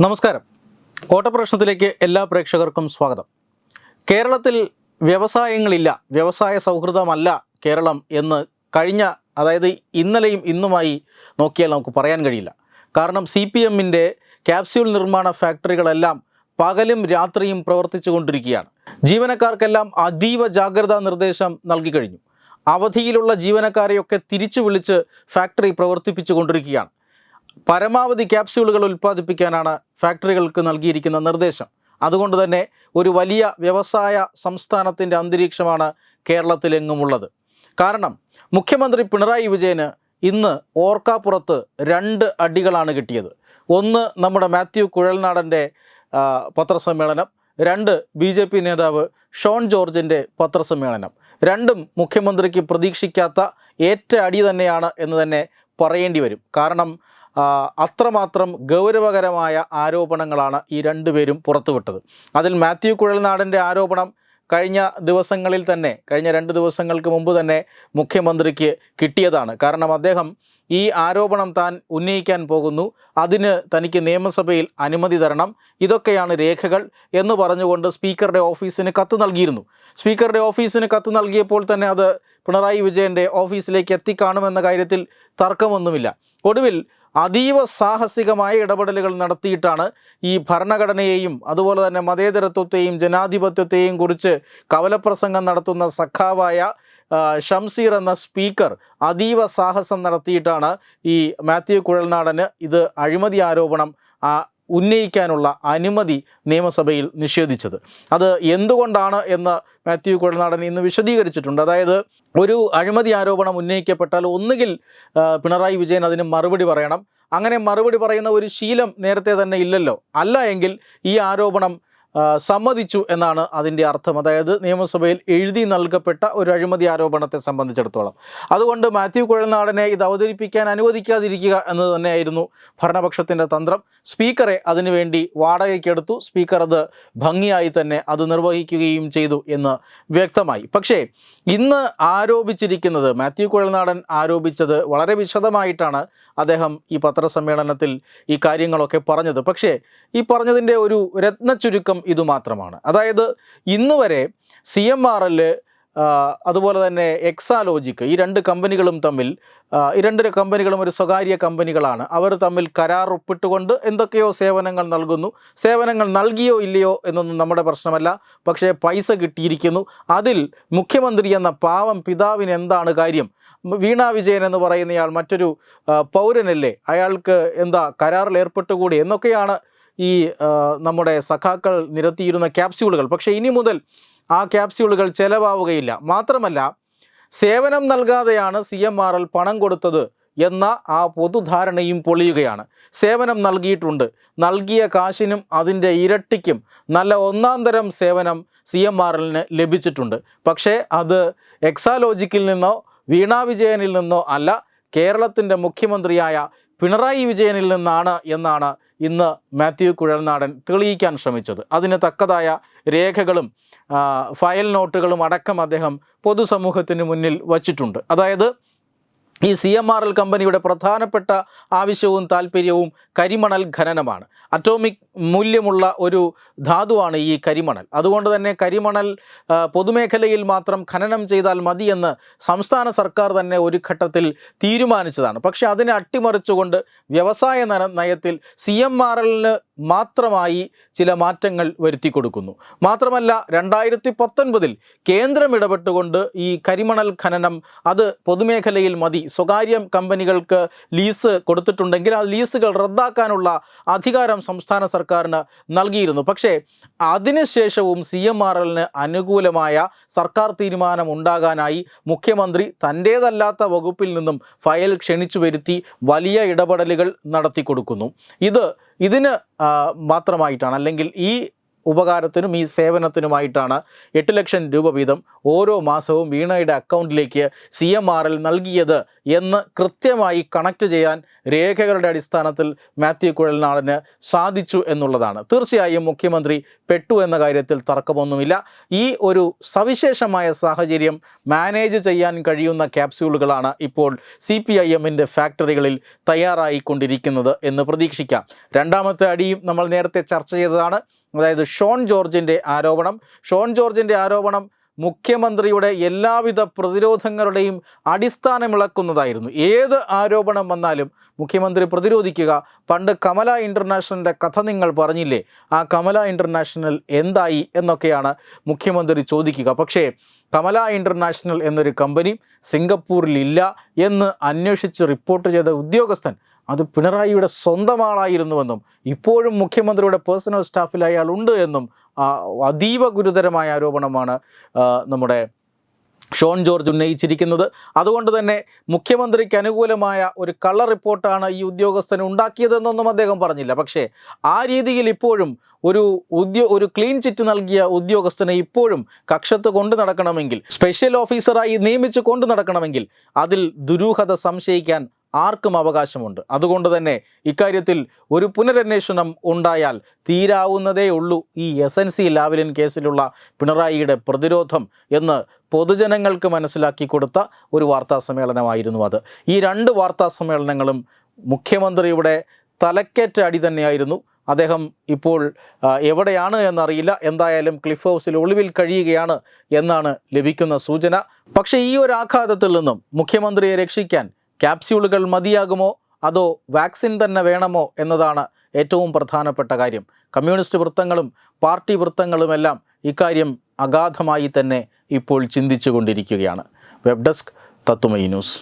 നമസ്കാരം. ഓട്ടപ്രശ്നത്തിലേക്ക് എല്ലാ പ്രേക്ഷകർക്കും സ്വാഗതം. കേരളത്തിൽ വ്യവസായങ്ങളില്ല വ്യവസായ സൗഹൃദമല്ല കേരളം എന്ന് കഴിഞ്ഞ അതായത് ഇന്നലെയും ഇന്നുമായി നോക്കിയാൽ നമുക്ക് പറയാൻ കഴിയില്ല. കാരണം സി പി എമ്മിന്റെ ക്യാപ്സ്യൂൾ നിർമ്മാണ ഫാക്ടറികളെല്ലാം പകലും രാത്രിയും പ്രവർത്തിച്ചു കൊണ്ടിരിക്കുകയാണ്. ജീവനക്കാർക്കെല്ലാം അതീവ ജാഗ്രതാ നിർദ്ദേശം നൽകിക്കഴിഞ്ഞു അവധിയിലുള്ള ജീവനക്കാരെയൊക്കെ തിരിച്ചു വിളിച്ച് ഫാക്ടറി പ്രവർത്തിപ്പിച്ചു കൊണ്ടിരിക്കുകയാണ്. പരമാവധി ക്യാപ്സ്യൂളുകൾ ഉൽപ്പാദിപ്പിക്കാനാണ് ഫാക്ടറികൾക്ക് നൽകിയിരിക്കുന്ന നിർദ്ദേശം. അതുകൊണ്ട് തന്നെ ഒരു വലിയ വ്യവസായ സംസ്ഥാനത്തിന്റെ അന്തരീക്ഷമാണ് കേരളത്തിലെങ്ങുമുള്ളത്. കാരണം മുഖ്യമന്ത്രി പിണറായി വിജയന് ഇന്ന് ഓർക്കാപ്പുറത്ത് രണ്ട് അടികളാണ് കിട്ടിയത്. ഒന്ന് നമ്മുടെ മാത്യു കുഴൽനാടന്റെ പത്രസമ്മേളനം രണ്ട് ബി ജെ പി നേതാവ് ഷോൺ ജോർജിന്റെ പത്രസമ്മേളനം. രണ്ടും മുഖ്യമന്ത്രിക്ക് പ്രതീക്ഷിക്കാത്ത ഏറ്റ അടി തന്നെയാണ് എന്ന് തന്നെ പറയേണ്ടി വരും. കാരണം അത്രമാത്രം ഗൗരവകരമായ ആരോപണങ്ങളാണ് ഈ രണ്ടുപേരും പുറത്തുവിട്ടത്. അതിൽ മാത്യു കുഴൽനാടന്റെ ആരോപണം കഴിഞ്ഞ ദിവസങ്ങളിൽ തന്നെ കഴിഞ്ഞ രണ്ട് ദിവസങ്ങൾക്ക് മുമ്പ് തന്നെ മുഖ്യമന്ത്രിക്ക് കിട്ടിയതാണ്. കാരണം അദ്ദേഹം ഈ ആരോപണം താൻ ഉന്നയിക്കാൻ പോകുന്നു. അതിന് തനിക്ക് നിയമസഭയിൽ അനുമതി തരണം. ഇതൊക്കെയാണ് രേഖകൾ എന്ന് പറഞ്ഞുകൊണ്ട് സ്പീക്കറുടെ ഓഫീസിന് കത്ത് നൽകിയിരുന്നു. സ്പീക്കറുടെ ഓഫീസിന് കത്ത് നൽകിയപ്പോൾ തന്നെ അത് പിണറായി വിജയന്റെ ഓഫീസിലേക്ക് എത്തിക്കാണുമെന്ന കാര്യത്തിൽ തർക്കമൊന്നുമില്ല. ഒടുവിൽ അതീവ സാഹസികമായ ഇടപെടലുകൾ നടത്തിയിട്ടാണ് ഈ ഭരണഘടനയെയും അതുപോലെ തന്നെ മതേതരത്വത്തെയും ജനാധിപത്യത്തെയും കുറിച്ച് കവലപ്രസംഗം നടത്തുന്ന സഖാവായ ഷംസീർ എന്ന സ്പീക്കർ അതീവ സാഹസം നടത്തിയിട്ടാണ് ഈ മാത്യു കുഴൽനാടന് ഇത് അഴിമതി ആരോപണം ഉന്നയിക്കാനുള്ള അനുമതി നിയമസഭയിൽ നിഷേധിച്ചത്. അത് എന്തുകൊണ്ടാണ് എന്ന് മാത്യു കുഴൽനാടൻ ഇന്ന് വിശദീകരിച്ചിട്ടുണ്ട്. അതായത് ഒരു അഴിമതി ആരോപണം ഉന്നയിക്കപ്പെട്ടാൽ ഒന്നുകിൽ പിണറായി വിജയൻ അതിന് മറുപടി പറയണം. അങ്ങനെ മറുപടി പറയുന്ന ഒരു ശീലം നേരത്തെ തന്നെ ഇല്ലല്ലോ. അല്ല എങ്കിൽ ഈ ആരോപണം സമ്മതിച്ചു എന്നാണ് അതിന്റെ അർത്ഥം. അതായത് നിയമസഭയിൽ എഴുതി നൽകപ്പെട്ട ഒരു അഴിമതി ആരോപണത്തെ സംബന്ധിച്ചിടത്തോളം. അതുകൊണ്ട് മാത്യു കുഴൽനാടനെ ഇത് അവതരിപ്പിക്കാൻ അനുവദിക്കാതിരിക്കുക എന്ന് തന്നെയായിരുന്നു ഭരണപക്ഷത്തിന്റെ തന്ത്രം. സ്പീക്കറെ അതിനുവേണ്ടി വാടകയ്ക്കെടുത്തു. സ്പീക്കർ അത് ഭംഗിയായി തന്നെ അത് നിർവഹിക്കുകയും ചെയ്തു എന്ന് വ്യക്തമായി. പക്ഷേ ഇന്ന് ആരോപിച്ചിരിക്കുന്നത് മാത്യു കുഴൽനാടൻ ആരോപിച്ചത് വളരെ വിശദമായിട്ടാണ് അദ്ദേഹം ഈ പത്രസമ്മേളനത്തിൽ ഈ കാര്യങ്ങളൊക്കെ പറഞ്ഞത്. പക്ഷേ ഈ പറഞ്ഞതിന്റെ ഒരു രത്നച്ചുരുക്കം ഇതുമാത്രമാണ്. അതായത് ഇന്ന് വരെ സി എം ആർ എൽ അതുപോലെ തന്നെ എക്സാലോജിക്ക് ഈ രണ്ട് കമ്പനികളും തമ്മിൽ ഈ രണ്ട് കമ്പനികളും ഒരു സ്വകാര്യ കമ്പനികളാണ്. അവർ തമ്മിൽ കരാർ ഒപ്പിട്ടുകൊണ്ട് എന്തൊക്കെയോ സേവനങ്ങൾ നൽകുന്നു. സേവനങ്ങൾ നൽകിയോ ഇല്ലയോ എന്നൊന്നും നമ്മുടെ പ്രശ്നമല്ല. പക്ഷേ പൈസ കിട്ടിയിരിക്കുന്നു. അതിൽ മുഖ്യമന്ത്രി എന്ന പാവം പിതാവിന് എന്താണ് കാര്യം? വീണ വിജയൻ എന്ന് പറയുന്നയാൾ മറ്റൊരു പൗരനല്ലേ? അയാൾക്ക് എന്താ കരാറിൽ ഏർപ്പെട്ടുകൂടി എന്നൊക്കെയാണ് ഈ നമ്മുടെ സഖാക്കൾ നിരത്തിയിരുന്ന ക്യാപ്സ്യൂളുകൾ. പക്ഷേ ഇനി മുതൽ ആ ക്യാപ്സ്യൂളുകൾ ചെലവാവുകയില്ല. മാത്രമല്ല സേവനം നൽകാതെയാണ് സി എം ആർ എൽ പണം കൊടുത്തത് എന്ന ആ പൊതുധാരണയും പൊളിയുകയാണ്. സേവനം നൽകിയിട്ടുണ്ട്. നൽകിയ കാശിനും അതിന്റെ ഇരട്ടിക്കും നല്ല ഒന്നാം തരം സേവനം സി എം ആർ എല്ലിന് ലഭിച്ചിട്ടുണ്ട്. പക്ഷേ അത് എക്സാലോജിക്കിൽ നിന്നോ വീണാ വിജയനിൽ നിന്നോ അല്ല കേരളത്തിന്റെ മുഖ്യമന്ത്രിയായ പിണറായി വിജയനിൽ നിന്നാണ് എന്നാണ് ഇന്ന് മാത്യു കുഴൽനാടൻ തെളിയിക്കാൻ ശ്രമിച്ചത്. അതിന് തക്കതായ രേഖകളും ഫയൽ നോട്ടുകളും അടക്കം അദ്ദേഹം പൊതുസമൂഹത്തിന് മുന്നിൽ വച്ചിട്ടുണ്ട്. അതായത് ഈ സി എം ആർ എൽ കമ്പനിയുടെ പ്രധാനപ്പെട്ട ആവശ്യവും താല്പര്യവും കരിമണൽ ഖനനമാണ്. അറ്റോമിക് മൂല്യമുള്ള ഒരു ധാതുവാണ് ഈ കരിമണൽ. അതുകൊണ്ട് തന്നെ കരിമണൽ പൊതുമേഖലയിൽ മാത്രം ഖനനം ചെയ്താൽ മതിയെന്ന് സംസ്ഥാന സർക്കാർ തന്നെ ഒരു ഘട്ടത്തിൽ തീരുമാനിച്ചതാണ്. പക്ഷേ അതിനെ അട്ടിമറിച്ചുകൊണ്ട് വ്യവസായ നയത്തിൽ സി എം ആർ എല്ലിന് മാത്രമായി ചില മാറ്റങ്ങൾ വരുത്തി കൊടുക്കുന്നു. മാത്രമല്ല രണ്ടായിരത്തി പത്തൊൻപതിൽ കേന്ദ്രം ഇടപെട്ടുകൊണ്ട് ഈ കരിമണൽ ഖനനം അത് പൊതുമേഖലയിൽ മതി. സ്വകാര്യ കമ്പനികൾക്ക് ലീസ് കൊടുത്തിട്ടുണ്ടെങ്കിൽ ആ ലീസുകൾ റദ്ദാക്കാനുള്ള അധികാരം സംസ്ഥാന സർക്കാരിന് നൽകിയിരുന്നു. പക്ഷേ അതിനുശേഷവും സി എം ആർ എല്ലിന് അനുകൂലമായ സർക്കാർ തീരുമാനം ഉണ്ടാകാനായി മുഖ്യമന്ത്രി തന്റേതല്ലാത്ത വകുപ്പിൽ നിന്നും ഫയൽ ക്ഷണിച്ചു വരുത്തി വലിയ ഇടപെടലുകൾ നടത്തി കൊടുക്കുന്നു. ഇത് ഇതിന് മാത്രമായിട്ടാണ്. അല്ലെങ്കിൽ ഈ ഉപകാരത്തിനും ഈ സേവനത്തിനുമായിട്ടാണ് എട്ട് ലക്ഷം രൂപ വീതം ഓരോ മാസവും വീണയുടെ അക്കൗണ്ടിലേക്ക് സി എം ആർ എൽ നൽകിയത് എന്ന് കൃത്യമായി കണക്ട് ചെയ്യാൻ രേഖകളുടെ അടിസ്ഥാനത്തിൽ മാത്യു കുഴൽനാടന് സാധിച്ചു എന്നുള്ളതാണ്. തീർച്ചയായും മുഖ്യമന്ത്രി പെട്ടു എന്ന കാര്യത്തിൽ തർക്കമൊന്നുമില്ല. ഈ ഒരു സവിശേഷമായ സാഹചര്യം മാനേജ് ചെയ്യാൻ കഴിയുന്ന ക്യാപ്സ്യൂളുകളാണ് ഇപ്പോൾ സി പി ഐ എമ്മിന്റെ ഫാക്ടറികളിൽ തയ്യാറായിക്കൊണ്ടിരിക്കുന്നത് എന്ന് പ്രതീക്ഷിക്കാം. രണ്ടാമത്തെ അടിയും നമ്മൾ നേരത്തെ ചർച്ച ചെയ്തതാണ്. അതായത് ഷോൺ ജോർജിന്റെ ആരോപണം. ഷോൺ ജോർജിന്റെ ആരോപണം മുഖ്യമന്ത്രിയുടെ എല്ലാവിധ പ്രതിരോധങ്ങളുടെയും അടിസ്ഥാനമിളക്കുന്നതായിരുന്നു. ഏത് ആരോപണം വന്നാലും മുഖ്യമന്ത്രി പ്രതിരോധിക്കുക. പണ്ട് കമല ഇന്റർനാഷണലിന്റെ കഥ നിങ്ങൾ പറഞ്ഞില്ലേ? ആ കമല ഇന്റർനാഷണൽ എന്തായി എന്നൊക്കെയാണ് മുഖ്യമന്ത്രി ചോദിക്കുക. പക്ഷേ കമല ഇന്റർനാഷണൽ എന്നൊരു കമ്പനി സിംഗപ്പൂരിലില്ല എന്ന് അന്വേഷിച്ച് റിപ്പോർട്ട് ചെയ്ത ഉദ്യോഗസ്ഥൻ അത് പിണറായിയുടെ സ്വന്തം ആളായിരുന്നുവെന്നും ഇപ്പോഴും മുഖ്യമന്ത്രിയുടെ പേഴ്സണൽ സ്റ്റാഫിൽ അയാൾ ഉണ്ട് എന്നും അതീവ ഗുരുതരമായ ആരോപണമാണ് നമ്മുടെ ഷോൺ ജോർജ് ഉന്നയിച്ചിരിക്കുന്നത്. അതുകൊണ്ട് തന്നെ മുഖ്യമന്ത്രിക്ക് അനുകൂലമായ ഒരു കള്ള റിപ്പോർട്ടാണ് ഈ ഉദ്യോഗസ്ഥന് ഉണ്ടാക്കിയതെന്നൊന്നും അദ്ദേഹം പറഞ്ഞില്ല. പക്ഷേ ആ രീതിയിൽ ഇപ്പോഴും ഒരു ഉദ്യോ ഒരു ക്ലീൻ ചിറ്റ് നൽകിയ ഉദ്യോഗസ്ഥനെ ഇപ്പോഴും കക്ഷത്ത് കൊണ്ടു നടക്കണമെങ്കിൽ സ്പെഷ്യൽ ഓഫീസറായി നിയമിച്ച് കൊണ്ടു നടക്കണമെങ്കിൽ അതിൽ ദുരൂഹത സംശയിക്കാൻ ആർക്കും അവകാശമുണ്ട്. അതുകൊണ്ട് തന്നെ ഇക്കാര്യത്തിൽ ഒരു പുനരന്വേഷണം ഉണ്ടായാൽ തീരാവുന്നതേ ഉള്ളൂ. ഈ എസ് എൻ സി ലാവലിൻ കേസിലുള്ള പിണറായിയുടെ പ്രതിരോധം എന്ന് പൊതുജനങ്ങൾക്ക് മനസ്സിലാക്കി കൊടുത്ത ഒരു വാർത്താ സമ്മേളനമായിരുന്നു അത്. ഈ രണ്ട് വാർത്താ സമ്മേളനങ്ങളും മുഖ്യമന്ത്രിയുടെ തലക്കേറ്റ അടി തന്നെയായിരുന്നു. അദ്ദേഹം ഇപ്പോൾ എവിടെയാണ് എന്നറിയില്ല. എന്തായാലും ക്ലിഫ് ഹൗസിൽ ഒളിവിൽ കഴിയുകയാണ് എന്നാണ് ലഭിക്കുന്ന സൂചന. പക്ഷേ ഈ ഒരു ആഘാതത്തിൽ നിന്നും മുഖ്യമന്ത്രിയെ രക്ഷിക്കാൻ ക്യാപ്സ്യൂളുകൾ മതിയാകുമോ? അതോ വാക്സിൻ തന്നെ വേണമോ എന്നതാണ് ഏറ്റവും പ്രധാനപ്പെട്ട കാര്യം. കമ്മ്യൂണിസ്റ്റ് വൃത്തങ്ങളും പാർട്ടി വൃത്തങ്ങളുമെല്ലാം ഇക്കാര്യം അഗാധമായി തന്നെ ഇപ്പോൾ ചിന്തിച്ചു കൊണ്ടിരിക്കുകയാണ് വെബ് ഡെസ്ക് തത്തുമൈ ന്യൂസ്.